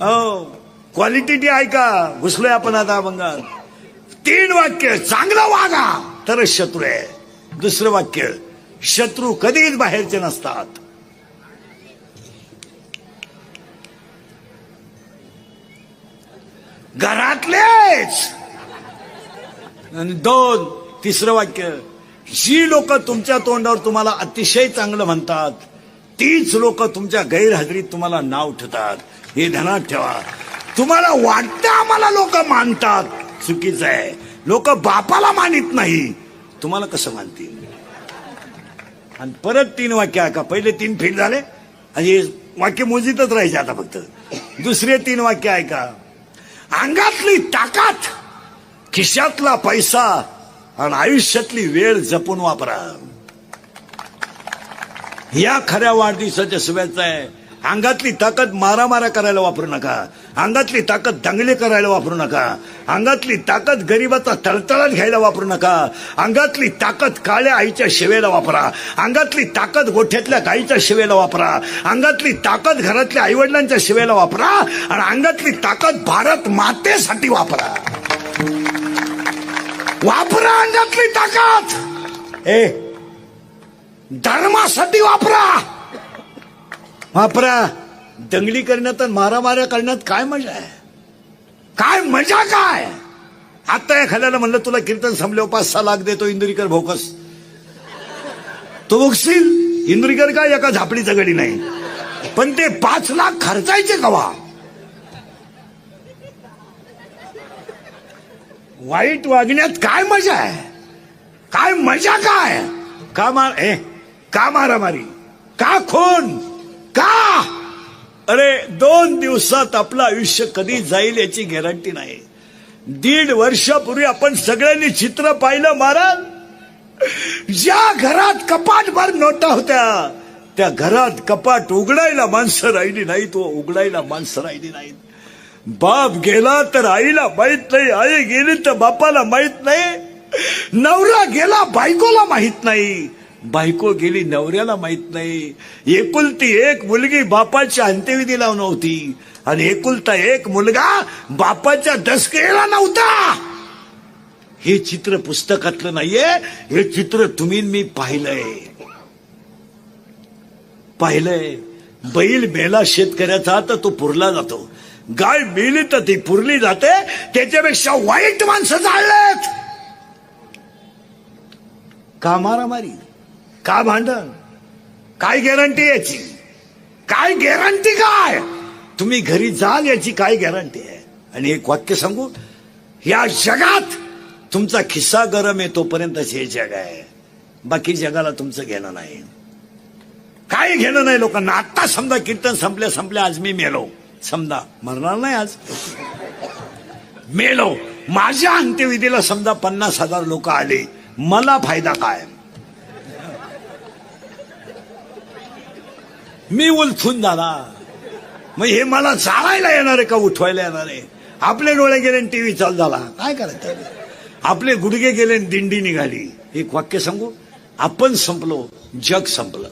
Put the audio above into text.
हो क्वालिटी ती ऐका घुसलोय आपण आता अभंगात. तीन वाक्य चांगलं वागा तरच शत्रू आहे. दुसरं वाक्य शत्रू कधीच बाहेरचे नसतात. घरातलेच! आणि दोन तिसरं वाक्य जी लोक तुमच्या तोंडावर तुम्हाला अतिशय चांगलं म्हणतात तीच लोक तुमच्या गैरहजेरीत तुम्हाला नाव ठेवतात. हे ध्यानात ठेवा. तुम्हाला वाटतं आम्हाला लोक मानतात. चुकीचं आहे. लोक बापाला मानित नाही. तुम्हाला कसं मानतील? आणि परत तीन वाक्य ऐका. पहिले तीन फेल झाले. आणि हे वाक्य मोजीतच राहायचे आता फक्त. दुसरे तीन वाक्य ऐका. अंगातली ताकद खिशातला पैसा आणि आयुष्यातली वेळ जपून वापरा. या खऱ्या वाढदिवसाच्या शुभेच्छा आहे. अंगातली ताकद मारामारा करायला वापरू नका. अंगातली ताकद दंगले करायला वापरू नका. अंगातली ताकद गरिबाचा तळतळात घ्यायला वापरू नका. अंगातली ताकद काळ्या आईच्या शेवेला वापरा. अंगातली ताकद गोठ्यातल्या गाईच्या शेवेला वापरा. अंगातली ताकद घरातल्या आईवडिलांच्या शेवेला वापरा. आणि अंगातली ताकद भारत मातेसाठी वापरा. वापरा अंगातली ताकद! ए धर्मासाठी वापरा. वापरा. दंगली करण्यात आणि मारामाऱ्या करण्यात काय मजा आहे? काय मजा काय? आता एखाद्याला म्हणलं तुला कीर्तन संपल्यावर पाच सहा लाख देतो इंदुरीकर भोकस. तो बघशील इंदुरीकर काय एका झापडीचं गडी नाही. पण ते पाच लाख खर्चायचे कवा? वाईट वागण्यात काय मजा आहे? काय मजा काय? का मार ए का मारामारी? का खून? का? अरे दोन दिवसात आपलं आयुष्य कधी जाईल याची गॅरंटी नाही. दीड वर्षापूर्वी आपण सगळ्यांनी चित्र पाहिलं महाराज. ज्या घरात कपाट भर नोटा होत्या त्या घरात कपाट उघडायला माणसं राहिली नाही तो उघडायला माणसं राहिली नाहीत. बाप गेला तर आईला माहीत नाही आई गेली तर बापाला माहीत नाही. नवरा गेला बायकोला माहीत नाही. बायको गेली नवऱ्याला माहीत नाही. एकुलती एक मुलगी बापाच्या अंत्यविधीला नव्हती. आणि एकुलता एक मुलगा बापाच्या दसकेला नव्हता. हे चित्र पुस्तकातलं नाहीये हे चित्र तुम्ही मी पाहिलंय. पाहिलंय. बैल मेला शेतकऱ्याचा तर तो पुरला जातो. गाय मेली तर ती पुरली जाते त्याच्यापेक्षा वाईट माणसं जाळलेत. का मारामारी का भांडण? काय गॅरंटी याची? काय गॅरंटी काय? तुम्ही घरी जाल याची काय गॅरंटी आहे? आणि एक वाक्य सांगू? या जगात तुमचा खिस्सा गरम आहे तोपर्यंतच हे जग आहे. बाकी जगाला तुमचं घेणं नाही. काय घेणं नाही लोकांना? आता समजा कीर्तन संपल्या संपल्या आज मी मेलो. समजा. मरणार नाही आज. मेलो. माझ्या अंत्यविधीला समजा पन्नास हजार लोक आले. मला फायदा काय? मी उलथून झाला मग हे मला चालायला येणार आहे का? उठवायला येणार आहे. आपले डोळे गेले टीव्ही चालू झाला. काय करायचं? आपले गुडघे गेले आणि दिंडी निघाली. एक वाक्य सांगू? आपण संपलो जग संपलं.